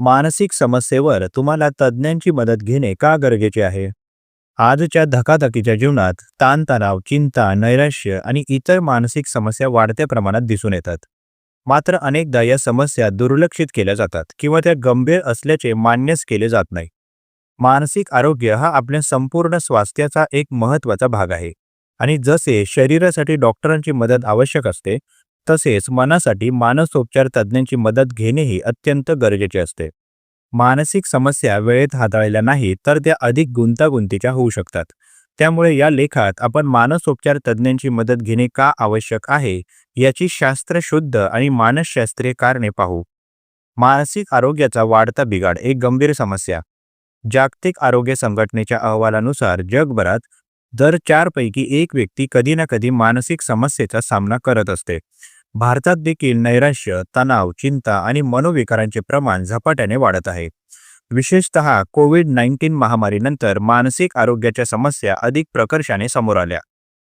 मानसिक समस्येवर तुम्हाला तज्ज्ञांची मदत घेणे का गरजेचे आहे? आजच्या धकाधकीच्या जीवनात ताणतणाव चिंता नैराश्य आणि इतर मानसिक समस्या वाढत्या प्रमाणात दिसून येतात. मात्र अनेकदा या समस्या दुर्लक्षित केल्या जातात किंवा त्या गंभीर असल्याचे मान्यच केले जात नाही. मानसिक आरोग्य हा आपल्या संपूर्ण स्वास्थ्याचा एक महत्त्वाचा भाग आहे आणि जसे शरीरासाठी डॉक्टरांची मदत आवश्यक असते तसेच मनासाठी मानसोपचार तज्ज्ञांची मदत घेणेही अत्यंत गरजेचे असते. मानसिक समस्या वेळेत हाताळल्या नाही तर त्या अधिक गुंतागुंतीच्या होऊ शकतात. त्यामुळे या लेखात आपण मानसोपचार तज्ज्ञांची मदत घेणे का आवश्यक आहे याची शास्त्रशुद्ध आणि मानसशास्त्रीय कारणे पाहू. मानसिक आरोग्याचा वाढता बिघाड एक गंभीर समस्या. जागतिक आरोग्य संघटनेच्या अहवालानुसार जगभरात दर चारपैकी एक व्यक्ती कधी ना कधी मानसिक समस्येचा सामना करत असते. भारतात देखील नैराश्य तणाव चिंता आणि मनोविकारांचे प्रमाण झपाट्याने वाढत आहे. विशेषतः कोविड नाईन्टीन महामारीनंतर मानसिक आरोग्याच्या समस्या अधिक प्रकर्षाने समोर आल्या.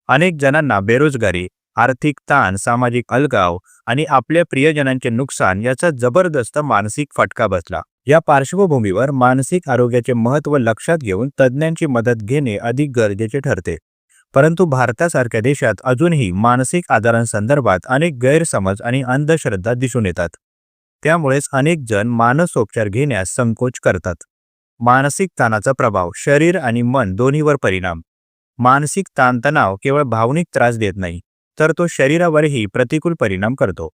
अनेक जणांना बेरोजगारी आर्थिक ताण सामाजिक अलगाव आणि आपल्या प्रियजनांचे नुकसान याचा जबरदस्त मानसिक फटका बसला. या पार्श्वभूमीवर मानसिक आरोग्याचे महत्त्व लक्षात घेऊन तज्ज्ञांची मदत घेणे अधिक गरजेचे ठरते. परंतु भारतासारख्या देशात अजूनही मानसिक आजारांसंदर्भात अनेक गैरसमज आणि अंधश्रद्धा दिसून येतात. त्यामुळेच अनेक जण मानसोपचार घेण्यास संकोच करतात. मानसिक ताणाचा प्रभाव शरीर आणि मन दोन्हीवर परिणाम. मानसिक ताणतणाव केवळ भावनिक त्रास देत नाही तर तो शरीरावरही प्रतिकूल परिणाम करतो.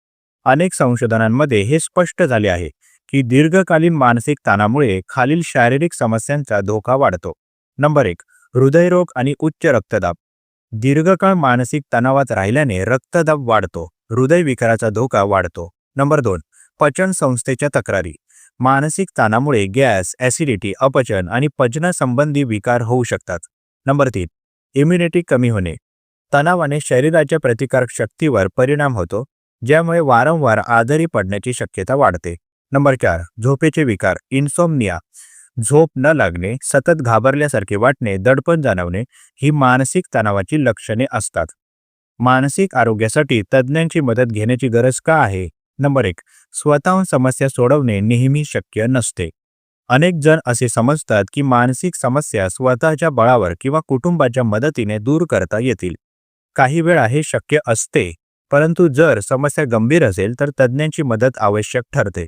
अनेक संशोधनांमध्ये हे स्पष्ट झाले आहे की दीर्घकालीन मानसिक ताणामुळे खालील शारीरिक समस्यांचा धोका वाढतो. नंबर एक हृदयरोग आणि उच्च रक्तदाब. दीर्घकाळ मानसिक तणावात राहिल्याने रक्तदाब वाढतो हृदयविकाराचा धोका वाढतो. नंबर दोन पचन संस्थेच्या तक्रारी. मानसिक ताणामुळे गॅस ॲसिडिटी अपचन आणि पचनासंबंधी विकार होऊ शकतात. नंबर तीन इम्युनिटी कमी होणे. तणावाने शरीराच्या प्रतिकारक शक्तीवर परिणाम होतो ज्यामुळे वारंवार आजारी पडण्याची शक्यता वाढते. नंबर चार झोपेचे विकार इन्सोमनिया. झोप न लागणे सतत घाबरल्यासारखे वाटणे दडपण जाणवणे ही मानसिक तणावाची लक्षणे असतात. मानसिक आरोग्यासाठी तज्ज्ञांची मदत घेण्याची गरज का आहे? नंबर एक स्वतःहून समस्या सोडवणे नेहमी शक्य नसते. अनेक जण असे समजतात की मानसिक समस्या स्वतःच्या बळावर किंवा कुटुंबाच्या मदतीने दूर करता येतील. काही वेळा हे शक्य असते परंतु जर समस्या गंभीर असेल तर तज्ज्ञांची मदत आवश्यक ठरते.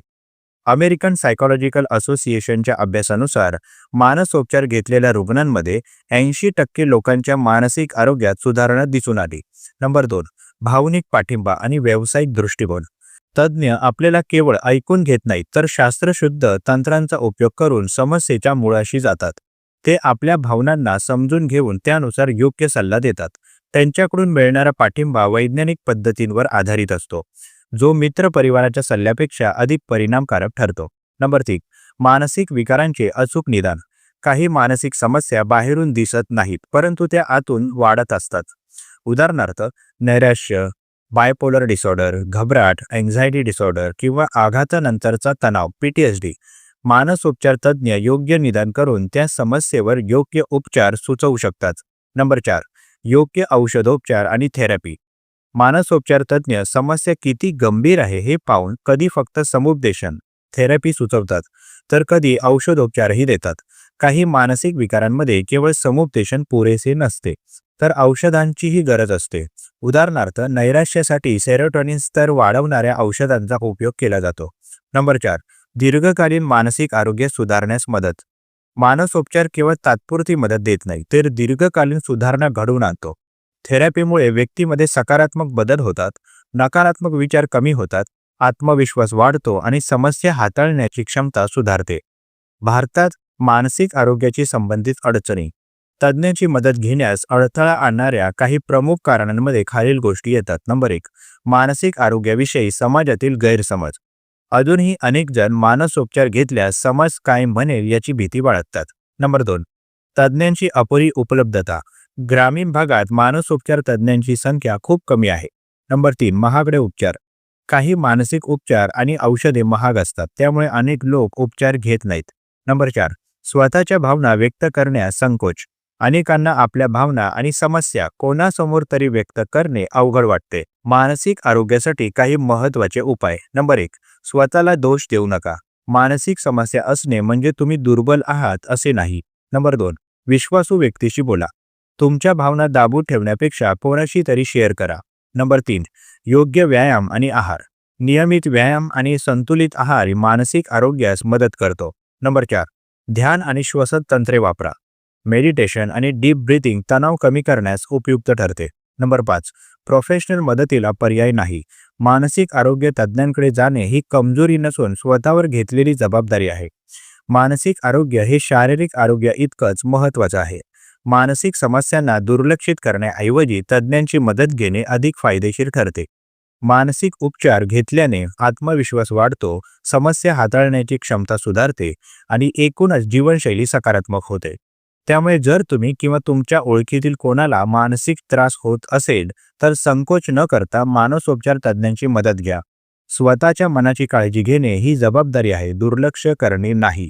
अमेरिकन सायकोलॉजिकल असोसिएशनच्या अभ्यासानुसार मानसोपचार घेतलेल्या रुग्णांमध्ये ऐंशी टक्के लोकांच्या मानसिक आरोग्यात सुधारणा दिसून आली. नंबर दोन भावनिक पाठिंबा आणि व्यावसायिक दृष्टिकोन. तज्ज्ञ आपल्याला केवळ ऐकून घेत नाहीत तर शास्त्रशुद्ध तंत्रांचा उपयोग करून समस्येच्या मुळाशी जातात. ते आपल्या भावनांना समजून घेऊन त्यानुसार योग्य सल्ला देतात. त्यांच्याकडून मिळणारा पाठिंबा वैज्ञानिक पद्धतींवर आधारित असतो. जो मित्र परिवाराच्या सल्ल्यापेक्षा अधिक परिणामकारक ठरतो. नंबर तीन मानसिक विकारांचे अचूक निदान. काही मानसिक समस्या बाहेरून दिसत नाहीत परंतु त्या आतून वाढत असतात. उदाहरणार्थ नैराश्य बायपोलर डिसऑर्डर घबराट अँझायटी डिसऑर्डर किंवा आघातानंतरचा तणाव पीटीएसडी मानसोपचार तज्ज्ञ योग्य निदान करून त्या समस्येवर योग्य उपचार सुचवू शकतात. नंबर चार योग्य औषधोपचार आणि थेरपी मानसोपचार तज्ज्ञ समस्या किती गंभीर आहे हे पाहून कधी फक्त समुपदेशन थेरपी सुचवतात तर कधी औषधोपचारही देतात. काही मानसिक विकारांमध्ये केवळ समुपदेशन पुरेसे नसते तर औषधांचीही गरज असते. उदाहरणार्थ नैराश्यासाठी सेरोटॉनिन स्तर वाढवणाऱ्या औषधांचा उपयोग केला जातो. नंबर चार दीर्घकालीन मानसिक आरोग्य सुधारण्यास मदत. मानसोपचार केवळ तात्पुरती मदत देत नाही तर दीर्घकालीन सुधारणा घडवून आणतो. थेरपीमुळे व्यक्तीमध्ये सकारात्मक बदल होतात नकारात्मक विचार कमी होतात आत्मविश्वास वाढतो आणि समस्या हाताळण्याची क्षमता सुधारते. भारतात मानसिक आरोग्याशी संबंधित अडचणी. तज्ज्ञांची मदत घेण्यास अडथळा आणणाऱ्या काही प्रमुख कारणांमध्ये खालील गोष्टी येतात. नंबर एक मानसिक आरोग्याविषयी समाजातील गैरसमज. अजूनही अनेक जण मानसोपचार घेतल्यास समाज काय म्हणेल याची भीती बाळगतात. नंबर दोन तज्ज्ञांची अपुरी उपलब्धता. ग्रामीण भागात मानसोपचार तज्ज्ञांची संख्या खूप कमी आहे. नंबर तीन महागडे उपचार. काही मानसिक उपचार आणि औषधे महाग असतात त्यामुळे अनेक लोक उपचार घेत नाहीत. नंबर चार स्वतःच्या भावना व्यक्त करण्यास संकोच. अनेकांना आपल्या भावना आणि समस्या कोणासमोर तरी व्यक्त करणे अवघड वाटते. मानसिक आरोग्यासाठी काही महत्त्वाचे उपाय. नंबर एक स्वतःला दोष देऊ नका. मानसिक समस्या असणे म्हणजे तुम्ही दुर्बल आहात असे नाही. नंबर दोन विश्वासू व्यक्तीशी बोला. तुमच्या भावना दाबून ठेवण्यापेक्षा कोणाशी तरी शेअर करा. नंबर तीन योग्य व्यायाम आणि आहार. नियमित व्यायाम आणि संतुलित आहार मानसिक आरोग्यास मदत करतो. नंबर चार ध्यान आणि श्वसन तंत्रे वापरा. मेडिटेशन आणि डीप ब्रीथिंग तणाव कमी करण्यास उपयुक्त ठरते. नंबर पाच प्रोफेशनल मदतीला पर्याय नाही. मानसिक आरोग्य तज्ज्ञांकडे जाणे ही कमजोरी नसून स्वतःवर घेतलेली जबाबदारी आहे. मानसिक आरोग्य हे शारीरिक आरोग्य इतकंच महत्त्वाचं आहे. मानसिक समस्यांना दुर्लक्षित करण्याऐवजी तज्ज्ञांची मदत घेणे अधिक फायदेशीर ठरते. मानसिक उपचार घेतल्याने आत्मविश्वास वाढतो समस्या हाताळण्याची क्षमता सुधारते आणि एकूणच जीवनशैली सकारात्मक होते. त्यामुळे जर तुम्ही किंवा तुमच्या ओळखीतील कोणाला मानसिक त्रास होत असेल तर संकोच न करता मानसोपचार तज्ज्ञांची मदत घ्या. स्वतःच्या मनाची काळजी घेणे ही जबाबदारी आहे दुर्लक्ष करणे नाही.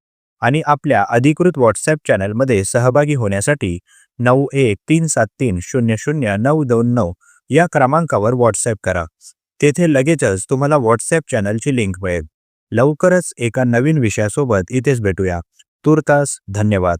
आणि आपल्या अधिकृत व्हॉट्सॲप चॅनलमध्ये सहभागी होण्यासाठी नऊ एक तीन सात तीन शून्य शून्य नऊ दोन नऊ या क्रमांकावर व्हॉट्सॲप करा. तेथे लगेचच तुम्हाला व्हॉट्सॲप चॅनलची लिंक मिळेल. लवकरच एका नवीन विषयासोबत इथेच भेटूया. तुर्तास धन्यवाद.